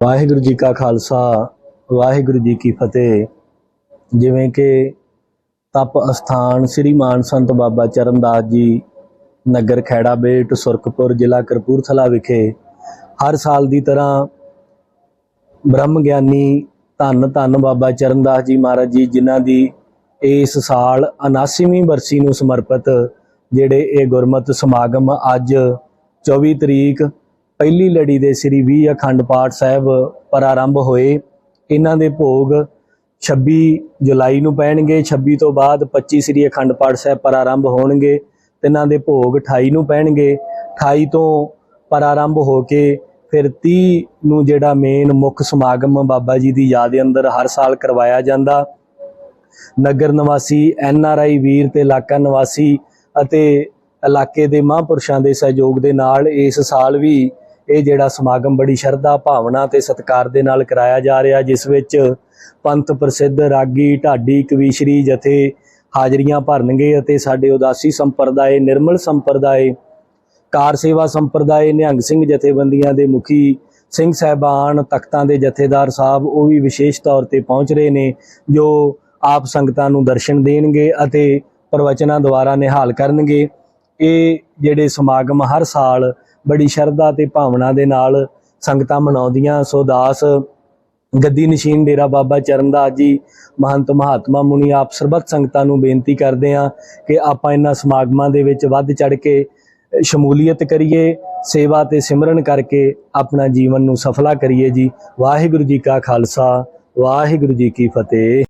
ਵਾਹਿਗੁਰੂ ਜੀ ਕਾ ਖਾਲਸਾ, ਵਾਹਿਗੁਰੂ ਜੀ ਕੀ ਫਤਿਹ। ਜਿਵੇਂ ਕਿ ਤਪ ਅਸਥਾਨ ਸ੍ਰੀ ਮਾਨ ਸੰਤ ਬਾਬਾ ਚਰਨਦਾਸ ਜੀ, ਨਗਰ ਖੈੜਾ ਬੇਟ, ਸੁਰਖਪੁਰ ਜ਼ਿਲ੍ਹਾ ਕਰਪੂਰਥਲਾ ਵਿਖੇ ਹਰ ਸਾਲ ਦੀ ਤਰ੍ਹਾਂ ਬ੍ਰਹਮ ਗਿਆਨੀ ਧੰਨ ਧੰਨ ਬਾਬਾ ਚਰਨਦਾਸ ਜੀ ਮਹਾਰਾਜ ਜੀ, ਜਿਨ੍ਹਾਂ ਦੀ ਇਸ ਸਾਲ 79ਵੀਂ ਬਰਸੀ ਨੂੰ ਸਮਰਪਿਤ ਜਿਹੜੇ ਇਹ ਗੁਰਮਤਿ ਸਮਾਗਮ ਅੱਜ 24 ਤਰੀਕ ਪਹਿਲੀ ਲੜੀ ਦੇ ਸ੍ਰੀ 20 ਅਖੰਡ ਪਾਠ ਸਾਹਿਬ ਪ੍ਰਾਰੰਭ ਹੋਏ। ਇਹਨਾਂ ਦੇ ਭੋਗ 26 ਜੁਲਾਈ ਨੂੰ ਪੈਣਗੇ। 26 ਤੋਂ ਬਾਅਦ 25 ਸ੍ਰੀ ਅਖੰਡ ਪਾਠ ਸਾਹਿਬ ਪ੍ਰਾਰੰਭ ਹੋਣਗੇ ਤਿੰਨਾਂ ਦੇ ਭੋਗ 28 ਨੂੰ ਪੈਣਗੇ। 28 ਤੋਂ ਪ੍ਰਾਰੰਭ ਹੋ ਕੇ ਫਿਰ 30 ਨੂੰ ਜਿਹੜਾ ਮੇਨ ਮੁੱਖ ਸਮਾਗਮ ਬਾਬਾ ਜੀ ਦੀ ਯਾਦ ਦੇ ਅੰਦਰ ਹਰ ਸਾਲ ਕਰਵਾਇਆ ਜਾਂਦਾ। ਨਗਰ ਨਿਵਾਸੀ, ਐਨ ਆਰ ਆਈ ਵੀਰ ਤੇ ਇਲਾਕਾ ਨਿਵਾਸੀ ਅਤੇ ਇਲਾਕੇ ਦੇ ਮਹਾਂਪੁਰਸ਼ਾਂ ਦੇ ਸਹਿਯੋਗ ਦੇ ਨਾਲ ਇਸ ਸਾਲ ਵੀ ਇਹ ਜਿਹੜਾ ਸਮਾਗਮ ਬੜੀ ਸ਼ਰਧਾ, ਭਾਵਨਾ ਤੇ ਸਤਿਕਾਰ ਦੇ ਨਾਲ ਕਰਾਇਆ ਜਾ ਰਿਹਾ, ਜਿਸ ਵਿੱਚ ਪੰਥ ਪ੍ਰਸਿੱਧ ਰਾਗੀ ਢਾਡੀ ਕਵੀਸ਼ਰੀ ਜਥੇ ਹਾਜ਼ਰੀਆਂ ਭਰਨਗੇ ਅਤੇ ਸਾਡੇ ਉਦਾਸੀ ਸੰਪਰਦਾਇ ਨਿਰਮਲ ਸੰਪਰਦਾਏ, ਕਾਰ ਸੇਵਾ ਸੰਪਰਦਾਏ, ਨਿਹੰਗ ਸਿੰਘ ਜਥੇਬੰਦੀਆਂ ਦੇ ਮੁਖੀ, ਸਿੰਘ ਸਹਿਬਾਨ, ਤਖਤਾਂ ਦੇ ਜਥੇਦਾਰ ਸਾਹਿਬ, ਉਹ ਵੀ ਵਿਸ਼ੇਸ਼ ਤੌਰ ਤੇ ਪਹੁੰਚ ਰਹੇ ਨੇ, ਜੋ ਆਪ ਸੰਗਤਾਂ ਨੂੰ ਦਰਸ਼ਨ ਦੇਣਗੇ ਅਤੇ ਪ੍ਰਵਚਨਾਂ ਦੁਆਰਾ ਨਿਹਾਲ ਕਰਨਗੇ। ਇਹ ਜਿਹੜੇ ਸਮਾਗਮ ਹਰ ਸਾਲ ਬੜੀ ਸ਼ਰਧਾ ਤੇ ਭਾਵਨਾ ਦੇ ਨਾਲ ਸੰਗਤਾਂ ਮਨਾਉਂਦੀਆਂ। ਸੋ ਦਾਸ ਗੱਦੀ ਨਸ਼ੀਨ ਡੇਰਾ ਬਾਬਾ ਚਰਨਦਾਸ ਜੀ, ਮਹੰਤ ਮਹਾਤਮਾ ਮੁਨੀ ਆਪ ਸਰਬੱਤ ਸੰਗਤਾਂ ਨੂੰ ਬੇਨਤੀ ਕਰਦੇ ਹਾਂ ਕਿ ਆਪਾਂ ਇਹਨਾਂ ਸਮਾਗਮਾਂ ਦੇ ਵਿੱਚ ਵੱਧ ਚੜ ਕੇ ਸ਼ਮੂਲੀਅਤ ਕਰੀਏ, ਸੇਵਾ ਤੇ ਸਿਮਰਨ ਕਰਕੇ ਆਪਣਾ ਜੀਵਨ ਨੂੰ ਸਫਲਾ ਕਰੀਏ ਜੀ। ਵਾਹਿਗੁਰੂ ਜੀ ਕਾ ਖਾਲਸਾ, ਵਾਹਿਗੁਰੂ ਜੀ ਕੀ ਫਤਿਹ।